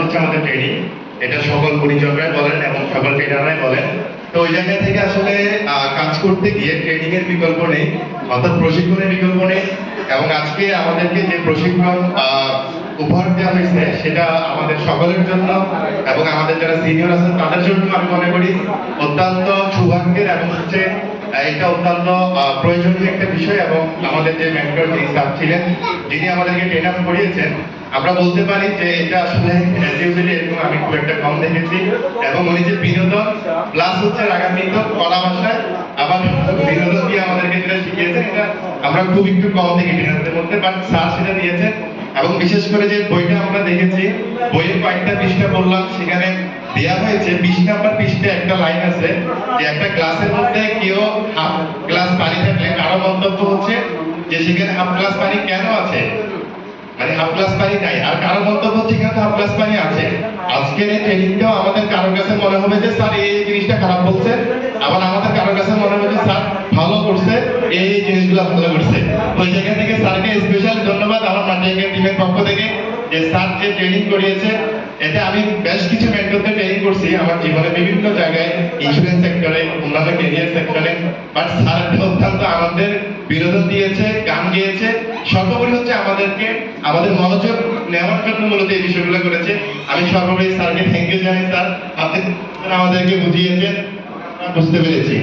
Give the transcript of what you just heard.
হচ্ছে আমাদের ট্রেনিং এটা সকল পরিচালকরাই বলেন এবং সকল ট্রেনাররাই বলেন। তো ওই জায়গা থেকে আসলে কাজ করতে গিয়ে ট্রেনিং এর বিকল্প নেই, অর্থাৎ প্রশিক্ষণের বিকল্প নেই। এবং আজকে আমাদেরকে যে প্রশিক্ষণ উপহার দেওয়া হয়েছে, সেটা আমাদের সকলের জন্য এবং আমাদের যারা সিনিয়র আছেন, তাদের জন্য আমি মনে করি অত্যন্ত সৌভাগ্যের এবং হচ্ছে এটা অত্যন্ত প্রয়োজনীয় একটা বিষয় এবং আমাদের যে মেন্টর যিনি স্যার ছিলেন, যিনি আমাদেরকে ট্রেন আপ করিয়েছেন, আমরা বলতে পারি যে এটা আসলে ইউজুয়ালি এরকম আমি খুব একটা কম দেখেছি এবং উনি যে বিনোদন প্লাস হচ্ছে রাগান্বিত কলা ভাষায় আবার বিনোদন দিয়ে আমাদেরকে যেটা শিখিয়েছেন, এটা আমরা খুব একটু কম দেখি ট্রেনারদের মধ্যে বাট স্যার সেটা দিয়েছেন। এবং বিশেষ করে যে বইটা আমরা দেখেছি, বইয়ের কয়েকটা পৃষ্ঠা পড়লাম সেখানে দেয়া হয়েছে, বিশ নাম্বার পৃষ্ঠে একটা লাইন আছে যে একটা গ্লাসের মধ্যে কেউ হাফ গ্লাস পানি থাকলে কারও মন্তব্য হচ্ছে যে সেখানে হাফ গ্লাস পানি কেন আছে? মানে হাফ পানি নাই, আর কারও মন্তব্য হচ্ছে হাফ পানি আছে। আজকের এই ট্রেনিংটাও আমাদের কারোর কাছে মনে হবে যে, স্যার, এই জিনিসটা খারাপ বলছে। আবার আমাদের কারোর কাছে মনে হবে যে, স্যার, ভালো করছে, এই জিনিসগুলো ভালো করছে। ওই জায়গা থেকে স্যারকে স্পেশাল ধন্যবাদ আমার মাটিয়াকের টিমের পক্ষ থেকে যে স্যার যে ট্রেনিং করিয়েছে, এতে আমি বেশ কিছু মেন্টরদের ট্রেনিং করছি আমার জীবনে বিভিন্ন জায়গায় ইন্স্যুরেন্স সেক্টরে অন্যান্য ক্যারিয়ার সেক্টরে বাট স্যার অত্যন্ত আমাদের বিনোদন দিয়েছে, গান গিয়েছে। সর্বোপরি হচ্ছে আমাদেরকে, আমাদের মনোযোগ নেওয়ার জন্য মূলত এই বিষয়গুলো করেছে। আমি সর্বোপরি স্যারকে থ্যাংক ইউ জানাই, স্যার। আপনি আমাদেরকে বুঝিয়েছেন বুঝতে পেরেছি।